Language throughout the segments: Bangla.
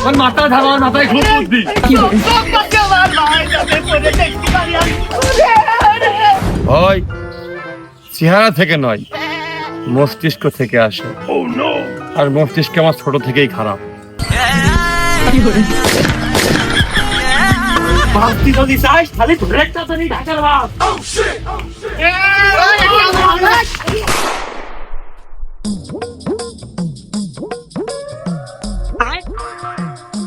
আমার মাথা ধারা আমার মাথায় খুব বুদ্ধি চেহারা থেকে নয় মস্তিষ্ক থেকে আসে আর মস্তিষ্ক আমার ছোট থেকেই খারাপ ভাবতি যদি চাস তাহলে ধরে একটা তো ঢাকার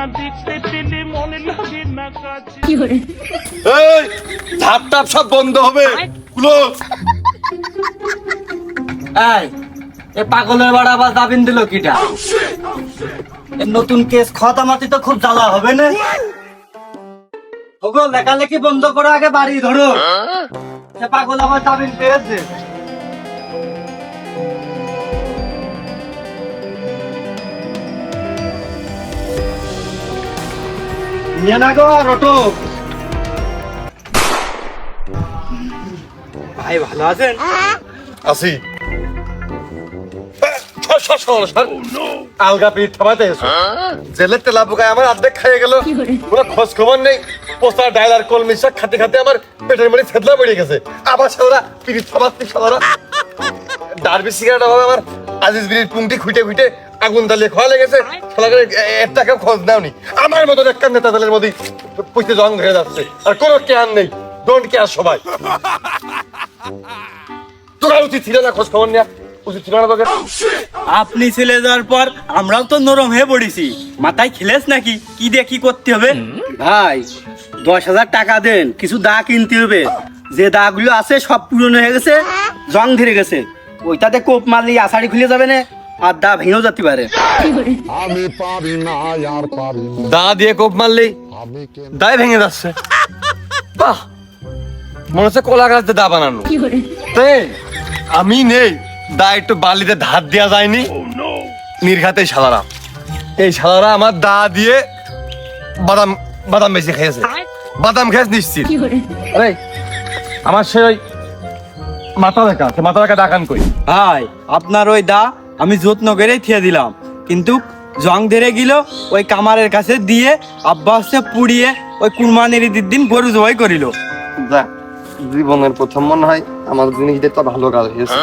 না দেখতে পেলে মনে লাগে না কাছে এই ধাপ টাপ সব বন্ধ হবে। ক্লোজ। এই এ পাগলের বাড়া আবার দাবিন দিল কিটা? এ নতুন কেস খতামাতি তো খুব জ্বালা হবে না? ওগো লেখালেখি বন্ধ করে আগে বাড়ি ধরো। সে পাগল আবার দাবিন পেয়েছে। নিয়ে না গো রটো। ভাই ভালো আছেন? আসি সর, সর, সর, সর। আলগা পিঠ থামাতে জেলের তেলা পোকায় আমার খাইয়ে গেল। কোনো খোঁজ খবর নেই। পোস্টার ডায়লার কল মিশা খাতে খাতে আমার পেটের মধ্যে থেতলা পড়ে গেছে। আবার পিঠ ডারবি সিগারেট আমার আজিজ বিড়ির পুংটি খুঁটে খুঁটে আগুন জ্বালিয়ে খাওয়া লেগেছে শালাকে এর টাকা খোঁজ নাওনি। আমার মতন একটা নেতা দলের মধ্যে পুঁতে জং ধরে যাচ্ছে। আর কোনো কেয়ার নেই। ডোন্ট কেয়ার সবাই। তোর উচিত ছিল না খোঁজ খবর নেওয়া উচিত ছিল না তোকে। আপনি ছেলে যাওয়ার পর আমরাও তো নরম হয়ে পড়েছি। মাথায় খেলেছ নাকি? কি দিয়ে কি করতে হবে? ভাই দশ হাজার টাকা দেন কিছু দা কিনতে হবে। যে দাগুলো আছে সব পুরনো হয়ে গেছে জং ধরে গেছে। ওইটাতে কোপ মারলে আষাঢ়ি খুলে যাবে না। আর দা ভেঙেও যেতে পারে আমি পারি না আর পারি দা দিয়ে কোপ কেন দায় ভেঙে যাচ্ছে। বাহ! মনে হচ্ছে কলা গাছ দিয়ে দা বানানো। তে, আমি নেই। দা একটু বালিতে ধার দেওয়া যায়নি। নির্ঘাতে শালারা। এই শালারা আমার দা দিয়ে বাদাম বাদাম বেশি খেয়েছে। বাদাম খেয়েছ নিশ্চিত। আরে আমার সে ওই মাথা দেখা মাথা দেখা ডাকান কই? ভাই আপনার ওই দা আমি যত্ন করেই থিয়ে দিলাম। কিন্তু জং ধরে গেল ওই কামারের কাছে দিয়ে আব্বা হচ্ছে পুড়িয়ে ওই কুরবানির ঈদের দিন গরু জবাই করিল। দেখ জীবনের প্রথম মনে হয় আমার জিনিস দিয়ে তো ভালো কাজ হয়েছে।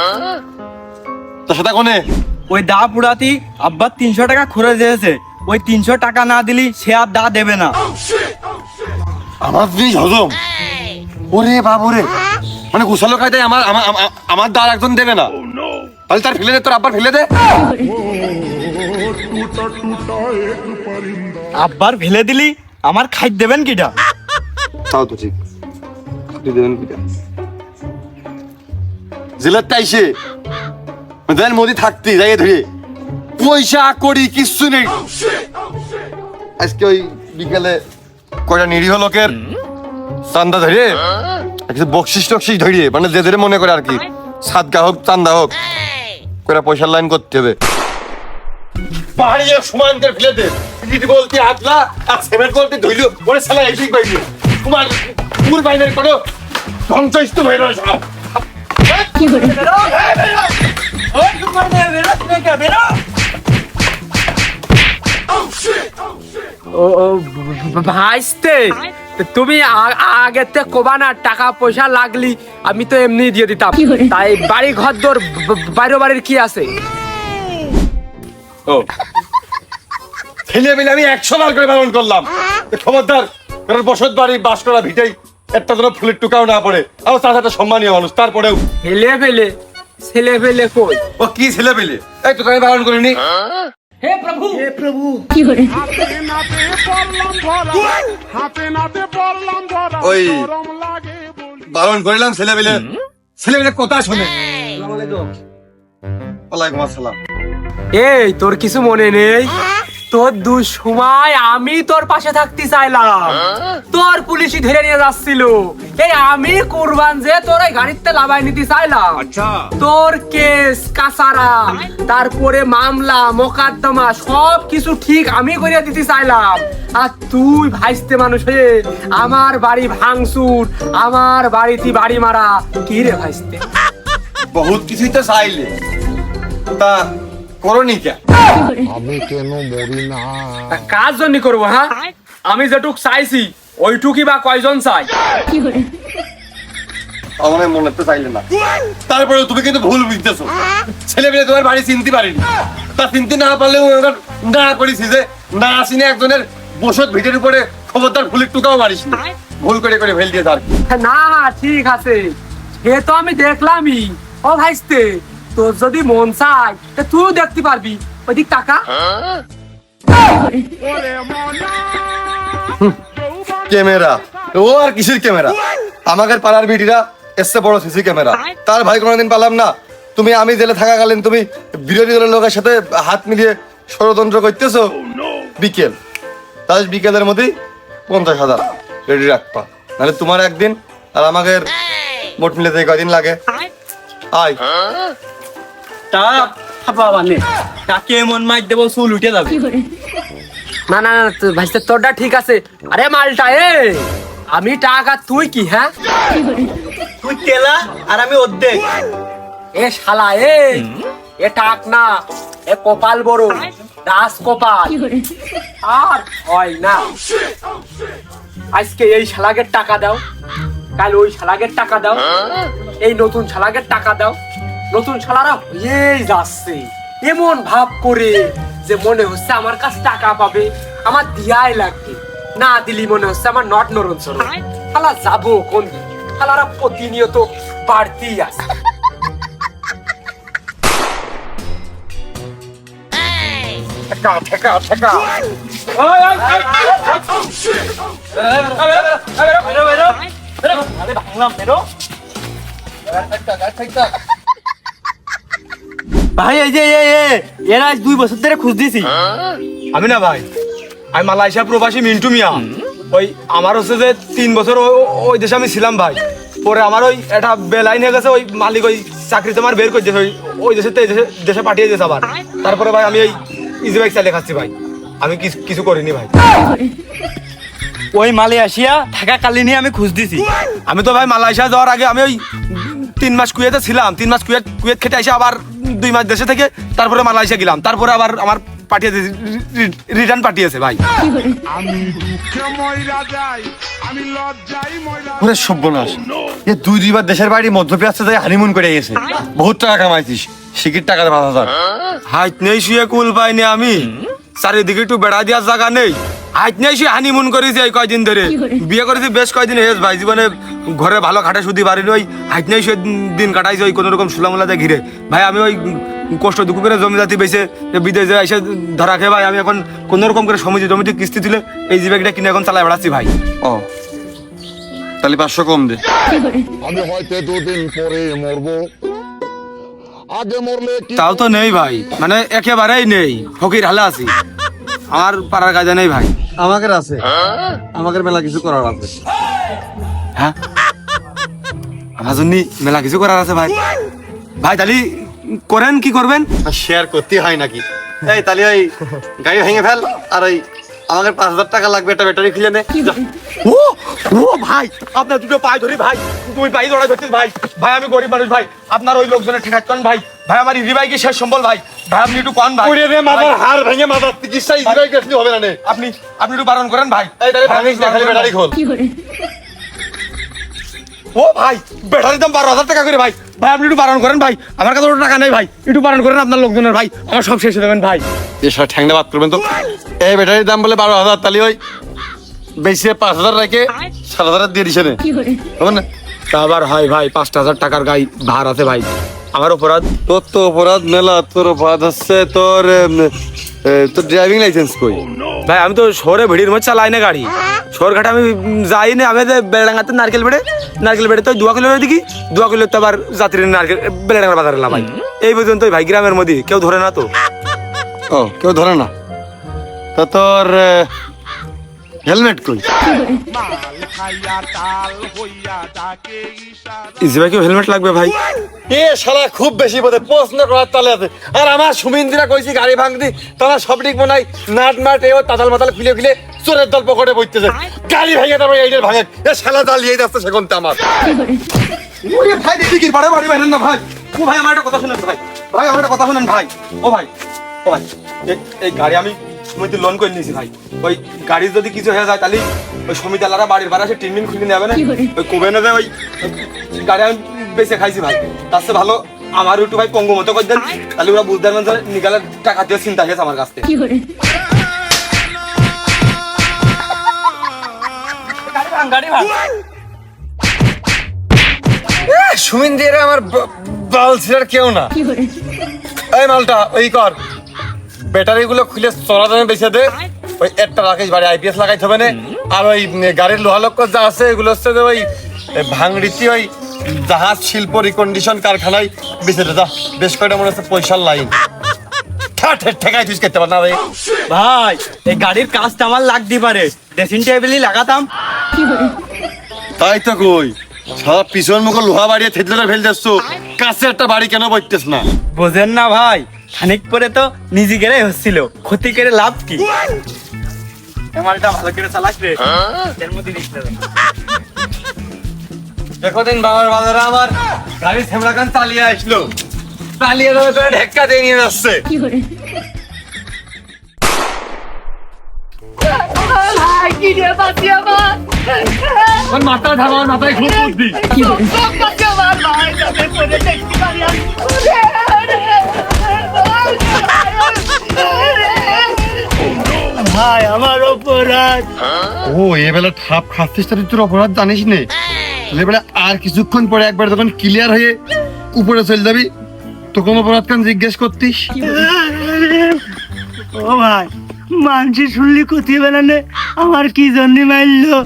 তো সেটা কোনে? ওই দা পুড়াতি আব্বার তিনশো টাকা খরচ দিয়েছে। ওই তিনশো টাকা না দিলি সে আর দা দেবে না। আমার জিনিস হজম? ওরে বাবুরে। মানে গুছালো কায়দায় আমার আমার আমার- আমার একজন দেবে না? তাহলে তার ফেলে দে তোর আব্বার ফেলে দে। আব্বার ফেলে দিলি? আমার খাই দেবেন কিটা? তাও তো ঠিক। আপনি দেবেন কিটা? জেলার তাইছে দেন মোদি থাকতি যাই ধরে। পয়সা করি কিচ্ছু নেই। আজকে ওই বিকেলে কয়টা নিরীহ লোকের চান্দা ধরে কিছু বকশিস টকশিস ধরিয়ে মানে যে ধরে মনে করে আর কি। সাদগা হোক চান্দা হোক। কয়টা পয়সার লাইন করতে হবে। পাহাড়িয়ে সমান করে ফেলে দে। ইট বলতে আদলা আর সিমেন্ট বলতে ধইল ওরে সালা এসিক বাইল। তোমার পুর বাইনের কোনো ধ্বংসস্তূপ হয়ে রয়েছে। সব। ও ও, ভাইস্তে। তুমি আ- আগের থেকে কোবা না টাকা পয়সা লাগলি আমি তো এমনি দিয়ে দিতাম। তাই বাড়ি ঘর দোর বাইরে বাড়ির কি আছে? ও। ছেলে মিলে আমি একশো বার করে পালন করলাম। খবরদার কারণ বসত বাড়ি বাস করা ভিটাই একটা যেন ফুলের টুকাও না পড়ে। আমার তার একটা সম্মানীয় মানুষ তারপরেও। ফেলে ফেলে ছেলে ফেলে কই? ও কি ছেলে পেলে এই তো আমি পালন করিনি। হাতে নাতে পড়লাম ধরা হাতে নাতে পড়লাম ধরা ওই গরম লাগে বলি পালন করিলাম ছেলে পেলে ছেলে পেলে কথা শোনে ওয়ালাইকুম আসসালাম। এই তোর কিছু মনে নেই? তোর দুঃসময় আমি তোর পাশে থাকতে চাইলাম। তোর পুলিশই ধরে নিয়ে যাচ্ছিল। এই আমি কুরবান যে তোর এই গাড়িতে লাভাই নিতে চাইলাম। তোর কেস কাসারা তারপরে মামলা মোকদ্দমা সব কিছু ঠিক আমি করে দিতে চাইলাম। আর তুই ভাইস্তে মানুষ হয়ে আমার বাড়ি ভাঙচুর আমার বাড়িতে বাড়ি মারা কি রে ভাইস্তে? বহুত কিছুই তো চাইলে। তা করনি কে? আমি কেন মরি না? কাজ জন্য করব হ্যাঁ? আমি যেটুক চাইছি ওইটুকি বা কয়জন চাই আমার মনে তো চাইলে না। তারপরে তুমি কিন্তু ভুল বুঝতেছো। ছেলে মেয়ে তোমার বাড়ি চিনতে পারিনি। তা চিনতে না পারলেও ওরা না করেছি যে না আসিনি একজনের বসত ভিটের উপরে খবরদার ফুলের টুকাও মারিস না। ভুল করে করে ফেল দিয়ে তার না ঠিক আছে। এ তো আমি দেখলামই। ও ভাইস্তে তোর যদি মন চাই তা তুইও দেখতে পারবি। ওইদিক টাকা ক্যামেরা। ও আর কিসের ক্যামেরা? আমাদের পাড়ার বিটিরা এসছে বড় সিসি ক্যামেরা। তার ভাই কোনোদিন পালাম না। তুমি আমি জেলে থাকাকালীন তুমি বিরোধী দলের লোকের সাথে হাত মিলিয়ে ষড়যন্ত্র করতেছো? বিকেল। তাহলে বিকেলের মধ্যেই পঞ্চাশ হাজার রেডি রাখবা। নাহলে তোমার একদিন আর আমাদের মোট মিলে কয়দিন লাগে? আয়। তা বাবা নে। তাকে মন মাইক দেবো চুল উঠে যাবে। না না না ভাইস্তে তোরটা ঠিক আছে। আরে মালটা এ! আমি টাকা তুই কি হ্যাঁ? তুই কেলা আর আমি অর্ধেক। এ শালা এ! এ টাক না এ কপাল বড় দাস কপাল। আর হয় না। আজকে এই শালাগের টাকা দাও কাল ওই শালাগের টাকা দাও এই নতুন শালাগের টাকা দাও। নতুন শালারা হয়েই যাচ্ছে এমন ভাব করে যে মনে হচ্ছে আমার কাছে টাকা পাবে আমার দিয়াই লাগবে না দিলি মনে হচ্ছে আমার নট নরন শালা যাব কোন দিন শালারা প্রতিনিয়ত বাড়তেই আছে ঠেকা ঠেকা ঠেকা বেরো, বেরো। ভাই এই যে এ এ এরা আজ দুই বছর ধরে খুঁজ দিছি। আমি না ভাই আমি মালয়েশিয়া প্রবাসী মিন্টু মিয়া। ওই আমার হচ্ছে যে তিন বছর ওই দেশে আমি ছিলাম ভাই। পরে আমার ওই একটা বেলাইন হয়ে গেছে ওই মালিক ওই চাকরিতে আমার বের করে দিয়েছে ওই ওই দেশে তো দেশে দেশে পাঠিয়ে দিয়েছে আবার। তারপরে ভাই আমি এই ইজি বাইক চালিয়ে খাচ্ছি ভাই। আমি কিছু কিছু করিনি ভাই। ওই মালয়েশিয়া থাকা থাকাকালীনই আমি খুঁজ দিছি। আমি তো ভাই মালয়েশিয়া যাওয়ার আগে আমি ওই তিন মাস কুয়েতে ছিলাম। তিন মাস কুয়েত কুয়েত খেটে এসে আবার দুই মাস দেশে থেকে তারপরে মালয়েশিয়া গেলাম। তারপরে আবার আমার পাঠিয়ে রিটার্ন পাঠিয়েছে ভাই। ওরে সর্বনাশ। এ দুই দুইবার দেশের বাড়ি মধ্যপ্রাচ্যে যাই হানিমুন করে গেছে। বহুত টাকা কামাইছিস। শিখির টাকা পাঁচ হাজার। হাইট নেই শুয়ে কুল পাইনি আমি। চারিদিকে একটু বেড়া দেওয়ার জায়গা নেই। হাইট নেই শুয়ে হানিমুন করেছি এই কয়দিন ধরে। বিয়ে করেছি বেশ কয়দিন হেস ভাই। জীবনে ঘরে ভালো খাটে শুধু পারিনি ওই হাইট নেই শুয়ে দিন কাটাইছি ওই কোনো রকম সুলামুলাতে ঘিরে। ভাই আমি ওই কষ্ট দুঃখ করে জমি জাতি বেছে বিদেশে এসে ধরা খেয়ে ভাই আমি এখন কোনো রকম করে সমিতি জমিতে কিস্তি তুলে এই জীবিকাটা কিনে এখন চালাই বেড়াচ্ছি ভাই। ও তাহলে পাঁচশো কম দে। আমি হয়তো দুদিন পরে মরবো। আগে মরলে তাও তো নেই ভাই মানে একেবারেই নেই। ফকির হালে আছি। আমার পাড়ার কাজে নেই ভাই। আমাদের আছে। আমাদের মেলা কিছু করার আছে। হ্যাঁ? আমার জন্য মেলা কিছু করার আছে ভাই। ভাই তালি করেন কি করবেন? শেয়ার করতে হয় নাকি? এই তাহলে ওই গাড়ি ভেঙে ফেল আর ওই আমাদের পাঁচ হাজার টাকা লাগবে একটা ব্যাটারি খুলে নে। ও ও ভাই আপনার দুটো পায়ে ধরি ভাই। তুমি পায়ে ধরা ধরছিস ভাই। ভাই আমি গরিব মানুষ ভাই। আপনার ওই লোকজনের ঠেকাত কন ভাই। ভাই আমার ইজি বাইকে শেষ সম্বল ভাই। ভাই আপনি একটু কন ভাই। ওরে রে মাথার হার হাড় ভেঙে মাথার চিকিৎসা ইসরাইল গেছলি হবে না নে। আপনি আপনি একটু বারণ করেন ভাই। এই তাহলে ব্যাটারি খোল। ও ভাই ব্যাটারির দাম বারো হাজার টাকা করে ভাই। ভাই আপনি একটু বারণ করেন ভাই। আমার কাছে ওটা টাকা নেই ভাই। একটু বারণ করেন আপনার লোকজনের ভাই। আমার সব শেষ হয়ে যাবেন ভাই। এসব ঠ্যাংনা বাদ করবেন তো। এই ব্যাটারির দাম বলে বারো হাজার তাহলে ওই বেশি পাঁচ হাজার রেখে সাত হাজার দিয়ে দিছে না। তা আবার হয় ভাই পাঁচটা হাজার টাকার গাই ভার আছে ভাই। আমার অপরাধ? তোর তো অপরাধ মেলা তোর অপরাধ হচ্ছে তোর তোর ড্রাইভিং লাইসেন্স কই? ভাই আমি তো শহরে ভিড়ির মধ্যে চালাই না গাড়ি। শহর ঘাটে আমি যাই না আমি বেড়াঙ্গাতে নারকেল বেড়ে নারকেল বেড়ে তো দুয়া কিলো দেখি দুয়া কিলো তো আবার যাত্রী নারকেল বেড়াঙ্গার বাজারে লাভাই এই পর্যন্ত ভাই গ্রামের মধ্যে কেউ ধরে না তো। ও কেউ ধরে না। তা তোর হেলমেট কই? ইজি ভাই হেলমেট লাগবে ভাই? এ শালা খুব বেশি বোধে প্রশ্ন করার তালে আছে। আর আমার সুমিন্দিরা কইছি গাড়ি ভাঙতি তারা সব ঠিক মনে হয় নাট মাট এও তাতাল মাতাল খুলে খুলে চোরের দল পকেটে বইতেছে। গাড়ি ভেঙে তারপর এইটার ভাঙে। এ শালা জ্বালিয়ে যাচ্ছে সেখান আমার। ওরে ভাই দেখি কি বাড়ে বাড়ি বাইরেন না ভাই। ও ভাই আমার একটা কথা শুনেন ভাই। ভাই আমার একটা কথা শুনেন ভাই। ও ভাই ও ভাই এই গাড়ি আমি সমিতি লোন করে নিয়েছি ভাই। ওই গাড়ির যদি কিছু হয়ে যায় তাহলে ওই সমিতি আলাদা বাড়ির ভাড়া সে টিন মিন খুলে নেবে না? ওই কবে নেবে ওই গাড়ি আমি বেঁচে খাইছি ভাই। তার চেয়ে ভালো আমার একটু ভাই পঙ্গু মতো করে দেন। তাহলে ওরা বুঝতে পারবেন যে নিকালের টাকা দিয়ে চিন্তা হয়েছে আমার কাছ থেকে। গাড়ি ভাঙ সুমিন্দিরা আমার বাল ছিলার কেউ না। এই মালটা ওই কর। ব্যাটারি গুলো খুলে চড়া দামে বেঁচে দে। ওই একটা রাখিস বাড়ি আইপিএস লাগাইতে হবে না। আর ওই গাড়ির লোহা লক্ষ যা আছে এগুলো হচ্ছে যে ওই ভাঙড়িতে ওই জাহাজ শিল্প রিকন্ডিশন কারখানায় বেঁচে দে। যা বেশ কয়টা মনে হচ্ছে পয়সার লাইন। ঠেকাই তুই করতে পার না রে। ভাই এই গাড়ির কাজটা আমার লাগতে পারে। ড্রেসিং টেবিলই লাগাতাম। তাই তো কই। সব পিছন মুখ লোহা বাড়িয়ে থেতলে ফেল যাচ্ছ কাছে একটা বাড়ি কেন বইতেছ না? বোঝেন না ভাই খানিক পরে তো নিজে গেলে হচ্ছিল। ক্ষতি করে লাভ কি? ভালো করে চালাস রে। এর মধ্যে দেখো দিন বাবার বাজারে আমার গাড়ি চালিয়ে আসলো। চালিয়ে দেবে ঢেক্কা দিয়ে নিয়ে যাচ্ছে। মাথা মাথায় খুব বুদ্ধি। ভাই আমার অপরাধ। ও এবেলা ঠাপ খাচ্ছিস তাহলে তোর অপরাধ জানিস নে। এবারে আর কিছুক্ষণ পরে একবার যখন ক্লিয়ার হয়ে উপরে চলে যাবি তো কোন অপরাধ কেন জিজ্ঞেস করতিস? ও ভাই মানসি শুনলি ক্ষতি বেলানে আমার কি জন্য মারলো?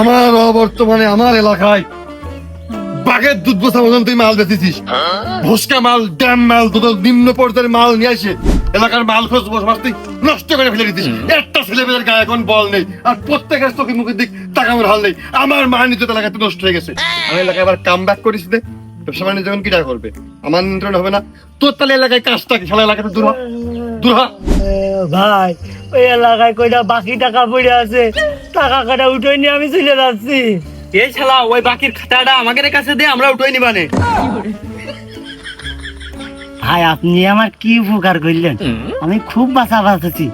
আমার অবর্তমানে আমার এলাকায় বাঘের দুধ বসা মতন তুই মাল বেচেছিস। ভুসকা মাল ড্যাম মাল তোদের নিম্ন পর্যায়ের মাল নিয়ে আসে। এলাকার মাল খোঁজ বসবাস তুই নষ্ট করে ফেলে দিতিস। একটা ছেলেমেয়ের গায়ে এখন বল নেই। আর প্রত্যেকের চোখে মুখের দিক তাকানোর হাল নেই। আমার মা নিজে এলাকাতে নষ্ট হয়ে গেছে। আমি এলাকায় আবার কাম ব্যাক করিস দে ব্যবসা বাণিজ্য যখন কিটা করবে? আমার নিয়ন্ত্রণ হবে না। তোর তাহলে এলাকায় কাজটা কি? এলাকাতে দূর দূর ভাই ওই এলাকায় কয়টা বাকি টাকা পড়ে আছে? টাকা কাটা উঠে নিয়ে আমি চলে যাচ্ছি। এই শালা ওই বাকির খাতাটা আমাদের কাছে দে আমরা উঠোই নিবানে। ভাই আপনি আমার কি উপকার করলেন? আমি খুব বাঁচা বাঁচাচ্ছি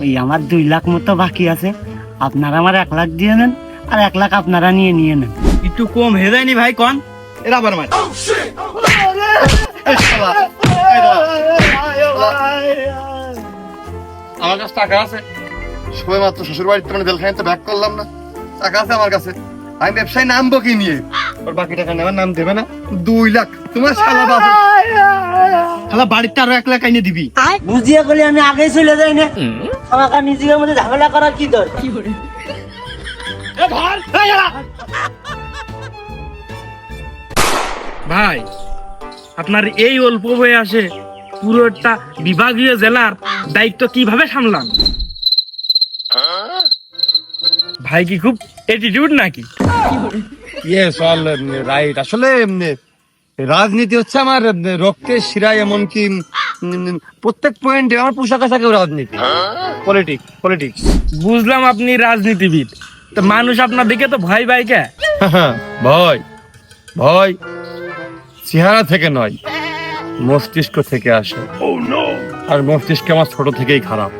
ওই আমার দুই লাখ মতো বাকি আছে। আপনারা আমার এক লাখ দিয়ে নেন আর এক লাখ আপনারা নিয়ে নিয়ে নেন। একটু কম হয়ে যায়নি ভাই কন। এরা আবার মার। আমার কাছে টাকা আছে। সবাই মাত্র শ্বশুর বাড়িতে মানে জেলখানাতে ব্যাক করলাম না। টাকা আছে আমার কাছে। আমি ব্যবসায় নামবো কি নিয়ে। ওর বাকি টাকা নেওয়ার নাম দেবে না। দুই লাখ। তোমার শালা বাবা শালা বাড়িতে আরও এক লাখ আইনে দিবি। বুঝিয়ে গেলে আমি আগেই চলে যাই না। আমাকে নিজের মধ্যে ঝামেলা করার কি দর ভাই আপনার এই অল্প বয়সে পুরোটা বিভাগীয় জেলার দায়িত্ব কীভাবে সামলান? ভাই কি খুব এটিটিউড নাকি? ইয়েস অল রাইট আসলে রাজনীতি হচ্ছে আমার রক্তের শিরায় এমনকি প্রত্যেক পয়েন্টে আমার পোশাক আশাকেও রাজনীতি। পলিটিক্স পলিটিক্স বুঝলাম আপনি রাজনীতিবিদ। তো মানুষ আপনার দিকে তো ভয় ভাই কে? ভয় ভয়। চেহারা থেকে নয় মস্তিষ্ক থেকে আসে। আর মস্তিষ্ক আমার ছোট থেকেই খারাপ।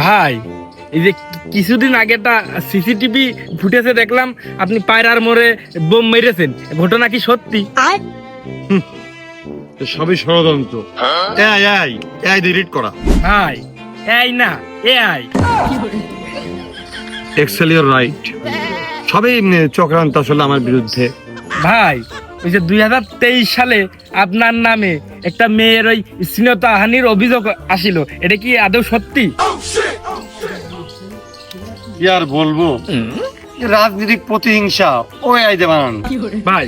ভাই এই যে কিছুদিন আগে একটা সিসিটিভি ফুটেজে দেখলাম আপনি পায়রার মোড়ে বোম মেরেছেন। ঘটনা কি সত্যি? সবই ষড়যন্ত্র। এই এই এই ডিলিট করা। ভাই এই না এআই এক্সেলিওর রাইট সবই চক্রান্ত আসলে আমার বিরুদ্ধে। ভাই ওই যে দুই হাজার তেইশ সালে আপনার নামে একটা মেয়ের ওই স্নেহতাহানির অভিযোগ আসিল এটা কি আদৌ সত্যি? কি আর বলব? রাজনৈতিক প্রতিহিংসা। ওই আইতে বানান ভাই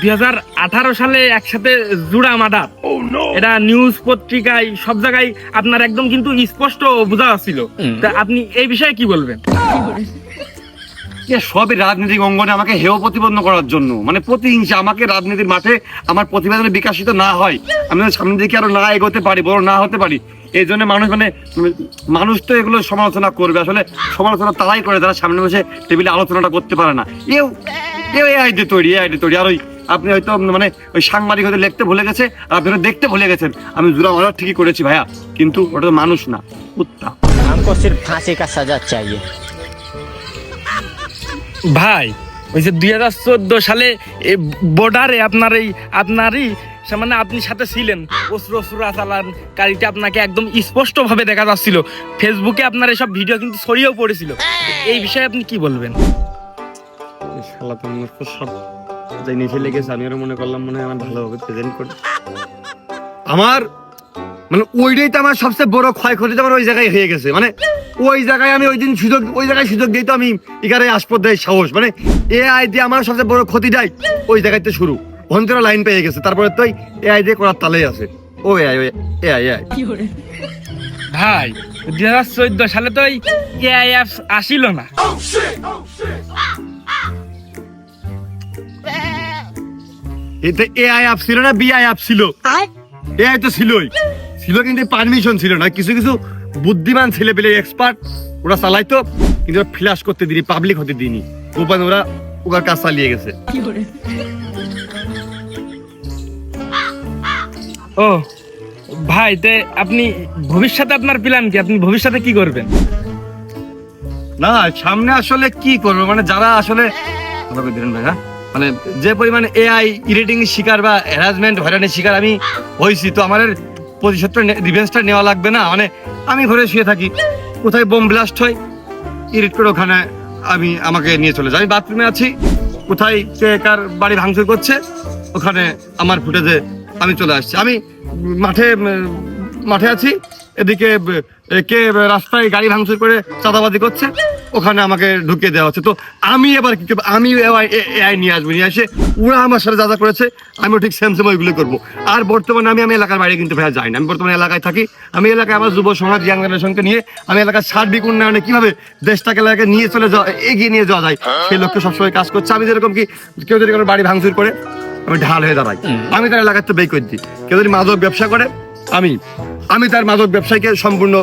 দুই হাজার আঠারো সালে একসাথে জুড়া মাদার। এটা নিউজ পত্রিকায় সব জায়গায় আপনার একদম কিন্তু স্পষ্ট বোঝা যাচ্ছিল তা আপনি এই বিষয়ে কি বলবেন? সবই রাজনৈতিক অঙ্গনে আমাকে হেয় প্রতিপন্ন করার জন্য। মানে প্রতিহিংসা আমাকে রাজনীতির মাঠে আমার প্রতিভা যেন বিকাশিত না হয়। আমি সামনের দিকে আরও না এগোতে পারি বড় না হতে পারি? এই জন্য মানুষ মানে উম, মানুষ তো এগুলো সমালোচনা করবে আসলে সমালোচনা তারাই করে যারা সামনে বসে টেবিলে আলোচনাটা করতে পারে না এও এও এই আইডি তৈরি এই আইডি তৈরি আর ওই আপনি হয়তো মানে ওই সাংবাদিক হয়তো লিখতে ভুলে গেছে আর আপনি হয়তো দেখতে ভুলে গেছেন আমি জুরা মারা ঠিকই করেছি ভাইয়া কিন্তু ওটা তো মানুষ না কুত্তা हमको सिर्फ फांसी का सजा चाहिए ভাই ওই যে দুই হাজার চোদ্দ সালে বর্ডারে আপনার এই আপনারই সে মানে আপনি সাথে ছিলেন। অস্ত্র চোরা চালান গাড়িতে আপনাকে একদম স্পষ্ট ভাবে দেখা যাচ্ছিল। ফেসবুকে আপনার এসব ভিডিও কিন্তু ছড়িয়েও পড়েছিল। এই বিষয়ে আপনি কি বলবেন? তো যাই নিচে লেগেছে আমি আরও মনে করলাম মনে হয় আমার ভালোভাবে প্রেজেন্ট করে আমার মানে ওইটাই তো আমার সবচেয়ে বড় ক্ষয়ক্ষতি তো আমার ওই জায়গায় হয়ে গেছে। মানে ওই জায়গায় আমি ওই দিন সুযোগ, ওই জায়গায় সুযোগ দিই তো আমি এখানে আসপদ দেয় সাহস। মানে এ আই দিয়ে আমার সবচেয়ে বড় ক্ষতি ক্ষতিটাই ওই জায়গাতে শুরু। অন্তরা লাইন পেয়ে গেছে তারপরে তো এ আই দিয়ে করার তালেই আছে। ও এ আই এ আই এ আই ভাই দুই হাজার চোদ্দ সালে তো এআই অ্যাপস আসিল না। এতে এআই অ্যাপ ছিল না বিআই অ্যাপ ছিল? এআই তো ছিলই। ছিল কিন্তু পারমিশন ছিল না। কিছু কিছু বুদ্ধিমান ছেলে পেলে এক্সপার্ট ওরা চালাইতো কিন্তু ফ্ল্যাশ করতে দিনি পাবলিক হতে দিনি গোপন ওরা ওকার কাজ চালিয়ে গেছে। ও, ভাই, তে আপনি ভবিষ্যতে আপনার প্ল্যান কি? আপনি ভবিষ্যতে কি করবেন? না, সামনে আসলে কি করব? মানে যারা আসলে হ্যাঁ? মানে যে পরিমাণে এআই ইরিটিং শিকার বা হ্যারাসমেন্ট হয়রানির শিকার আমি হয়েছি তো আমার প্রতিশোধটা রিভেন্সটা নেওয়া লাগবে না? মানে আমি ঘরে শুয়ে থাকি, কোথায় বোম ব্লাস্ট হয় ইরিট করে ওখানে আমি, আমাকে নিয়ে চলে যাই। আমি বাথরুমে আছি, কোথায় কে কার বাড়ি ভাঙচুর করছে, ওখানে আমার ফুটেজে আমি চলে আসছি। আমি মাঠে মাঠে আছি। এদিকে কে রাস্তায় গাড়ি ভাঙচুর করে চাঁদাবাজি করছে, ওখানে আমাকে ঢুকিয়ে দেওয়া হচ্ছে। তো আমি এবার কি আমি এআই নিয়ে আসব, নিয়ে আসে ওরা আমার সাথে যা যা করেছে, আমিও ঠিক সেম সেম ওইগুলো করব। আর বর্তমানে আমি আমি এলাকার বাইরে কিন্তু ভাইয়া যাই না। আমি বর্তমানে এলাকায় থাকি। আমি এলাকায় আমার যুব সমাজ ইয়াং জেনারেশনকে নিয়ে আমি এলাকার সার্বিক উন্নয়নে কীভাবে দেশটাকে এলাকায় নিয়ে চলে যাওয়া, এগিয়ে নিয়ে যাওয়া যায়, সেই লক্ষ্যে সবসময় কাজ করছে। আমি যেরকম কি, কেউ যদি কোনো বাড়ি ভাঙচুর করে আমি ঢাল হয়ে দাঁড়াই। আমি তার এলাকাতে বের করে দিই কেউ যদি মাদক ব্যবসা করে আমি আমি তার মাদক ব্যবসায়ীকে সম্পূর্ণ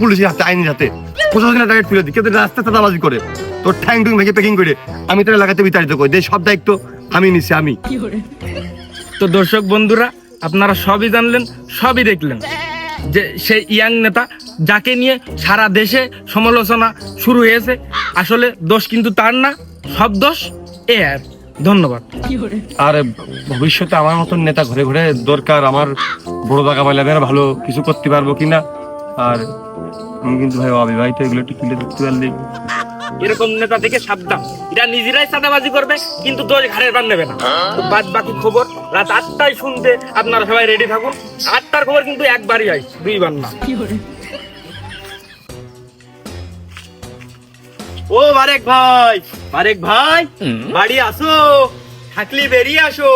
পুলিশের হাতে আইনের হাতে প্রশাসনের টাকা তুলে দিই। কেউ যদি রাস্তা চাঁদাবাজি করে তোর ঠ্যাং টুং ভেঙে প্যাকিং করে আমি তার এলাকাতে বিতাড়িত করি। এই সব দায়িত্ব আমি নিছি আমি। তো দর্শক বন্ধুরা আপনারা সবই জানলেন সবই দেখলেন যে সেই ইয়াং নেতা যাকে নিয়ে সারা দেশে সমালোচনা শুরু হয়েছে। আসলে দোষ কিন্তু তার না সব দোষ এ আর। ধন্যবাদ। আর ভবিষ্যতে আমার মতন নেতা ঘুরে ঘুরে দরকার আমার বড় জায়গা পাইলে আমি আর ভালো কিছু করতে পারব কিনা? আর আমি কিন্তু ভাই অবিবাহিত এগুলো একটু তুলে ধরতে পারলে। এরকম নেতা থেকে সাবধান। এরা নিজেরাই চাঁদাবাজি করবে কিন্তু দোষ ঘাড়ের বার নেবে না। বাদ বাকি খবর রাত আটটায় শুনতে আপনারা সবাই রেডি থাকুন। আটটার খবর কিন্তু একবারই হয় দুইবার না। ও বারেক ভাই বারেক ভাই বাড়ি আসো থাকলি বেরিয়ে আসো।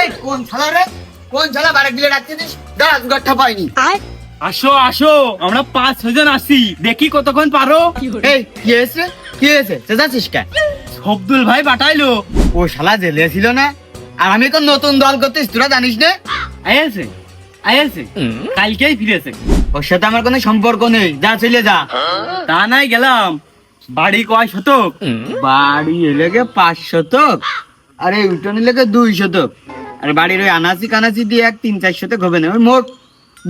এই কোন ছালা রে? কোন ছালা বারেক দিলে ডাকছিস দাঁড়া গাঠা পাইনি। আসো আসো আমরা পাঁচ ছজন আসি দেখি কতক্ষণ পারো। এই কি হয়েছে? কি হয়েছে? চেঁচাচ্ছিস কে? সবদুল ভাই পাঠাইলো। ও শালা জেলে ছিল না? আর আমি তো নতুন দল করতেছি তোরা জানিস না? আইছে আইছে কালকেই ফিরেছে। ওর সাথে আমার কোনো সম্পর্ক নেই। যা চলে যা। তা নাই গেলাম। বাড়ি কয় শতক? বাড়ি এলাকে পাঁচ শতক। আর উঠোন এলাকে দুই শতক। আর বাড়ির ওই আনাচি কানাচি দিয়ে এক তিন চার শতক হবে না। ওই মোট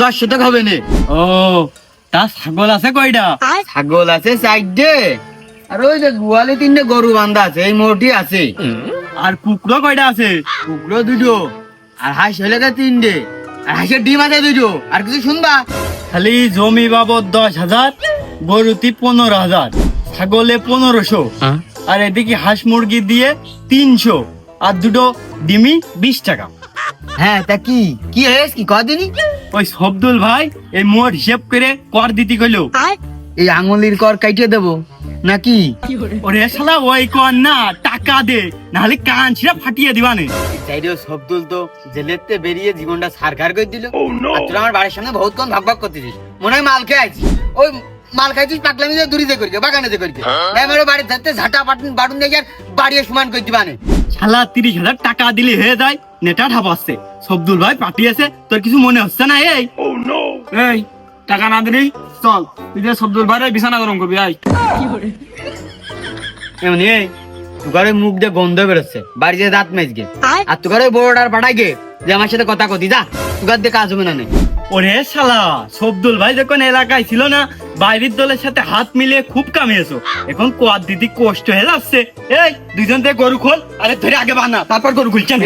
দশ শতক হবে না। ও, তা ছাগল আছে কয়টা? ছাগল আছে সাইডে আর ওই যে গোয়ালে তিনটে গরু বান্ধা আছে, এই মোটি আছে। আর কুকুরও কয়টা আছে? কুকুরো দুটো। আর হাঁস হলে তিনটে। আর হাঁসের ডিম আছে দুটো আর কিছু শুনবা? খালি জমি বাবদ দশ হাজার গরুতি পনেরো হাজার ছাগলে পনেরোশো আর এদিকে হাঁস মুরগি দিয়ে তিনশো আর দুটো ডিমি বিশ টাকা। হ্যাঁ তা কি? কি হয়েছে? কি কদিনই ওই শব্দুল ভাই এই মোট হিসেব করে কর দিতে কইলো। এই আঙুলির কর কাইটে দেবো। নাকি? ওরে শালা ওই কর না টাকা দে নাহলে ছিঁড়া ফাটিয়ে দিবানে। চাইরেও সবদুল তো জেলেতে বেরিয়ে জীবনটা সারকার করে দিল। আর তোরা আমার বাড়ির সামনে বহুত কম ভাগ ভাগ করতেছিস। মনে হয় মাল খেয়ে আছিস ওই মাল খাইছিস পাকলামি দিয়ে দূরিতে করি বাগানেতে করি এবারে বাড়ির থাকতে ঝাঁটা বাটুন বাটুন দেখে আর বাড়িয়ে সমান করে দিবানে। শালা তিরিশ হাজার টাকা দিলে হয়ে যায় নেটা ঢাপাচ্ছে। সবদুল ভাই পাঠিয়েছে তোর কিছু মনে হচ্ছে না এই? এই টাকা না দিলেই চল। তুই যে সবদুল ভাই বিছানা গরম করবি আই। এমনি এই তুকার মুখ দিয়ে গন্ধ বেরোচ্ছে। বাড়িতে দাঁত মেজগে। আর তুকার বড়টার পাঠাই গে যে আমার সাথে কথা কতি যা। তুকার দিয়ে কাজ হবে না। ওরে শালা সবদুল ভাই যখন এলাকায় ছিল না বাইরের দলের সাথে হাত মিলিয়ে খুব কামিয়েছো এখন কোয়ার দিদি কষ্ট হয়ে যাচ্ছে। এই দুইজন থেকে গরু খোল আরে ধরে আগে বানা তারপর গরু খুলছেন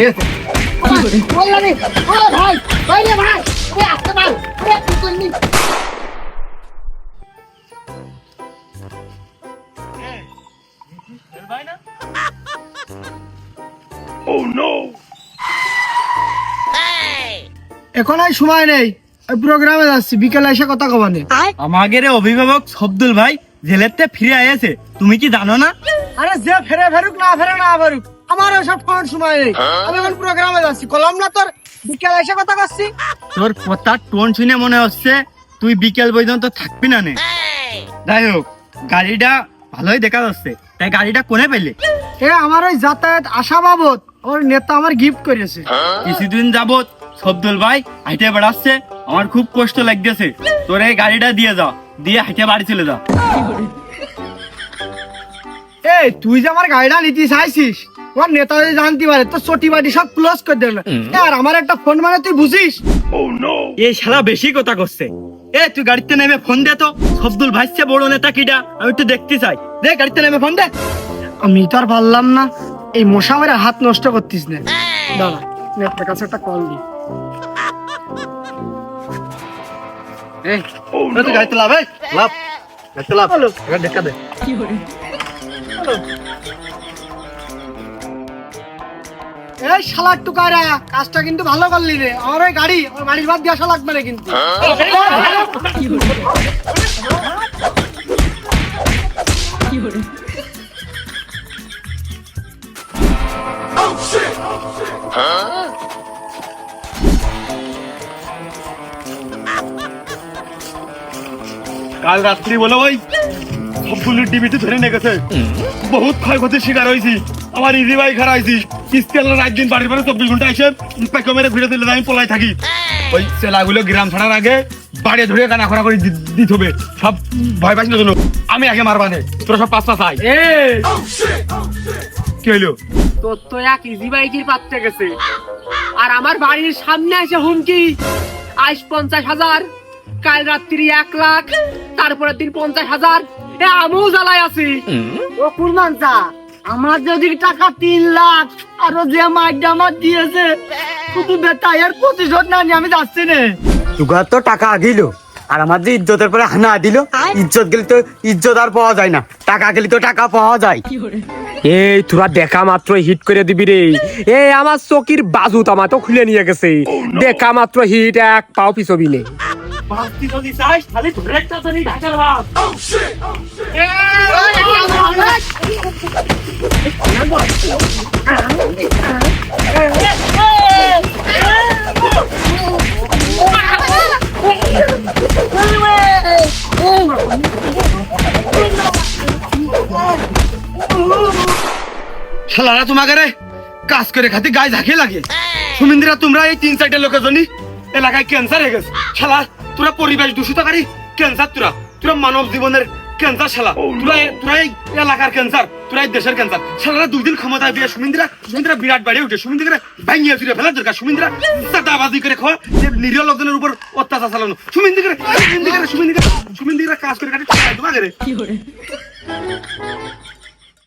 এখন আর সময় নেই। ওই প্রোগ্রামে যাচ্ছি বিকেলে এসে কথা কবানে আমাদের অভিভাবক সবদুল ভাই জেলেতে ফিরে আয়েছে। তুমি কি জানো না? আরে যে ফেরে ফেরুক না ফেরে না ফেরুক আমার ওসব খাওয়ার সময় নেই। আমি এখন প্রোগ্রামে যাচ্ছি কলম না তোর? বিকেলে এসে কথা করছি। তোর কথার টোন শুনে মনে হচ্ছে তুই বিকেল পর্যন্ত থাকবি না নে। যাই হোক গাড়িটা ভালোই দেখা যাচ্ছে। তাই গাড়িটা কোনে পেলে? এ আমার ওই যাতায়াত আশা বাবদ। ওর নেতা আমার গিফট করেছে। কিছুদিন যাবত সবদুল ভাই হাইটে বেড়াচ্ছে আমার খুব কষ্ট লাগতেছে। তোর এই গাড়িটা দিয়ে যা দিয়ে হাইটে বাড়ি চলে যা। এই তুই যে আমার গাড়িটা নিতে চাইছিস ওর নেতা যদি জানতে পারে তো চটি বাটি সব ক্লোজ করে দেবে আর আমার একটা ফোন মানে তুই বুঝিস? এই শালা বেশি কথা করছে। এ তুই গাড়িতে নেমে ফোন দে তো। সবদুল ভাইছে বড় নেতা কিটা আমি একটু দেখতে চাই। দে গাড়িতে নেমে ফোন দে। আমি তো আর পারলাম না এই মশা মেরে হাত নষ্ট করতিস না। দাঁড়া নেতার কাছে একটা কল দি। এই তুই গাড়িতে লাভ এই লাভ গাড়িতে লাভ। এবার দেখা দে। এই শালার টুকারা কাজটা কিন্তু ভালো করলি রে। আমার ওই গাড়ি আমার বাড়ির বাদ দিয়ে আসা লাগবে না কিন্তু। কাল রাত্রি বলো ভাই। সবগুলো ডিবিতে ধরে নিয়ে গেছে। বহুত ক্ষয়ক্ষতির শিকার হয়েছি। আমার ইজি হারাইছি কিস্তি আল্লাহ রাত দিন বাড়ির বাড়ি চব্বিশ ঘণ্টা এসে পেকো মেরে ঘুরে দিলে আমি পলাই থাকি। ওই চেলাগুলো গ্রাম ছাড়ার আগে বাড়ি ধরে কানা খরা করে দিতে হবে। সব ভয় পাইছিল জন্য আমি আগে মারবা নে তোরা সব পাঁচ পাঁচ আই কি হইল? তোর তো এক ইজি বাইকের পাত্রে গেছে। আর আমার বাড়ির সামনে এসে হুমকি। আজ পঞ্চাশ হাজার কাল রাত্রি এক লাখ তারপরের দিন পঞ্চাশ হাজার। এ আমিও জ্বালায় আছি। ও কুরমান চা আমার যদি টাকা তিন লাখ আরও যে মাইকটা আমার দিয়েছে শুধু বেতায়ের প্রতিশোধ না আমি যাচ্ছি না। তুকার তো টাকা দিল আর আমার যে ইজ্জতের পরে হানা দিল ইজ্জত গেলে তো ইজ্জত আর পাওয়া যায় না। টাকা গেলে তো টাকা পাওয়া যায়। এই তোরা দেখা মাত্র হিট করে দিবি রে। এই আমার চকির বাজু তামা তো খুলে নিয়ে গেছে। দেখা মাত্র হিট এক পাও পিছবি নে পাঁচটি যদি চাই তাহলে ধরে একটা শালারা তোমাকে রে? কাজ করে খাতে গায়ে ঝাঁকিয়ে লাগে। সুমিন্দিরা তোমরা এই তিন চারটে লোকের জন্য এলাকায় ক্যান্সার হয়ে গেছে। শালা তোরা পরিবেশ দূষিতকারী ক্যান্সার তোরা। তোরা মানব জীবনের ক্যান্সার শালা। তোরা এ- তোরা এই এলাকার ক্যান্সার তোরা এই দেশের ক্যান্সার শালারা দুই দিন ক্ষমতায় দিয়ে সুমিন্দিরা সুমিন্দিরা বিরাট বাড়ি উঠে সুমিন্দিরা ভাঙিয়ে ফিরে ফেলা দরকার। সুমিন্দিরা চাঁদাবাজি করে খাওয়া যে নিরীহ লোকজনের উপর অত্যাচার চালানো। সুমিন্দিরা সুমিন্দিরা সুমিন্দিরা সুমিন্দিরা কাজ করে কাটে তোমাকে রে।